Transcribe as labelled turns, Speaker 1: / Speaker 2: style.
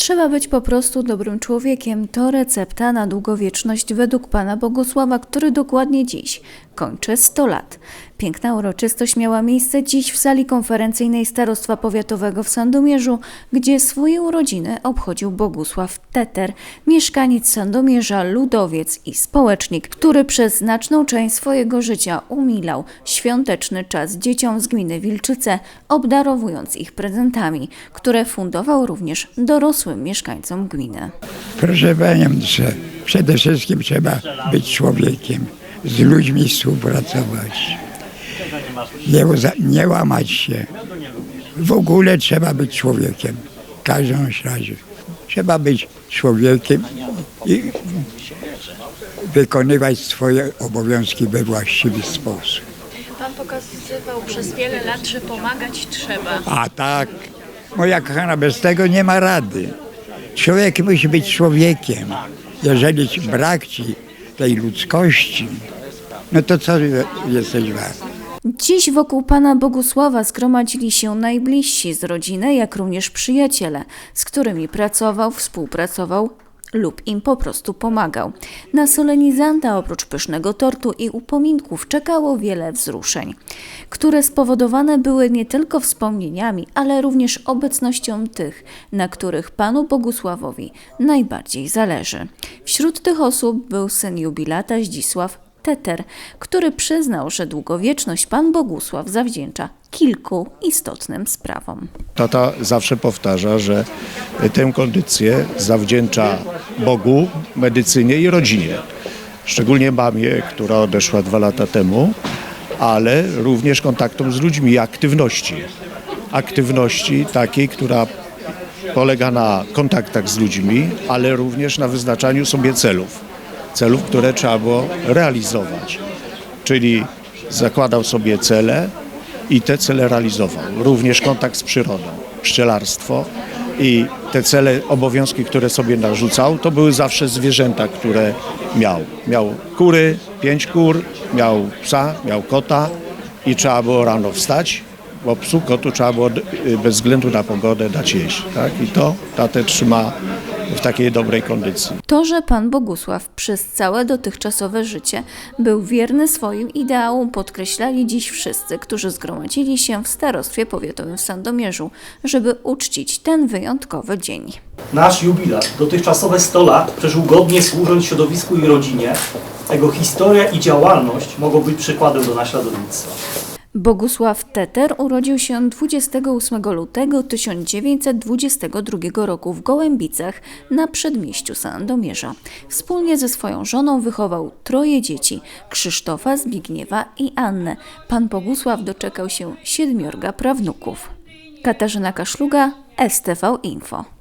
Speaker 1: Trzeba być po prostu dobrym człowiekiem. To recepta na długowieczność według pana Bogusława, który dokładnie dziś kończy 100 lat. Piękna uroczystość miała miejsce dziś w sali konferencyjnej Starostwa Powiatowego w Sandomierzu, gdzie swoje urodziny obchodził Bogusław Teter, mieszkaniec Sandomierza, ludowiec i społecznik, który przez znaczną część swojego życia umilał świąteczny czas dzieciom z gminy Wilczyce, obdarowując ich prezentami, które fundował również dorosłym mieszkańcom gminy.
Speaker 2: Proszę Panią, przede wszystkim trzeba być człowiekiem, z ludźmi współpracować, nie, nie łamać się. W ogóle trzeba być człowiekiem, w każdym razie. Trzeba być człowiekiem i wykonywać swoje obowiązki we właściwy sposób.
Speaker 3: Pan pokazywał przez wiele lat, że pomagać trzeba.
Speaker 2: A tak, moja kochana, bez tego nie ma rady. Człowiek musi być człowiekiem. Jeżeli brak ci tej ludzkości, no to co jesteś wart?
Speaker 1: Dziś wokół pana Bogusława zgromadzili się najbliżsi z rodziny, jak również przyjaciele, z którymi pracował, współpracował lub im po prostu pomagał. Na solenizanta oprócz pysznego tortu i upominków czekało wiele wzruszeń, które spowodowane były nie tylko wspomnieniami, ale również obecnością tych, na których panu Bogusławowi najbardziej zależy. Wśród tych osób był syn jubilata Zdzisław Teter, który przyznał, że długowieczność pan Bogusław zawdzięcza kilku istotnym sprawom.
Speaker 4: Tata zawsze powtarza, że tę kondycję zawdzięcza Bogu, medycynie i rodzinie. Szczególnie mamie, która odeszła dwa lata temu, ale również kontaktom z ludźmi i aktywności. Aktywności takiej, która polega na kontaktach z ludźmi, ale również na wyznaczaniu sobie celów. Celów, które trzeba było realizować. Czyli zakładał sobie cele i te cele realizował. Również kontakt z przyrodą, pszczelarstwo i te cele, obowiązki, które sobie narzucał, to były zawsze zwierzęta, które miał. Miał kury, pięć kur, miał psa, miał kota i trzeba było rano wstać, bo psu, kotu trzeba było y, bez względu na pogodę dać jeść. Tak? I to tatę trzyma w takiej dobrej kondycji.
Speaker 1: To, że pan Bogusław przez całe dotychczasowe życie był wierny swoim ideałom, podkreślali dziś wszyscy, którzy zgromadzili się w Starostwie Powiatowym w Sandomierzu, żeby uczcić ten wyjątkowy dzień.
Speaker 5: Nasz jubilat, dotychczasowe 100 lat, przeżył godnie służąc środowisku i rodzinie. Jego historia i działalność mogą być przykładem do naśladownictwa.
Speaker 1: Bogusław Teter urodził się 28 lutego 1922 roku w Gołębicach na przedmieściu Sandomierza. Wspólnie ze swoją żoną wychował troje dzieci: Krzysztofa, Zbigniewa i Annę. Pan Bogusław doczekał się siedmiorga prawnuków. Katarzyna Kaszluga, STV Info.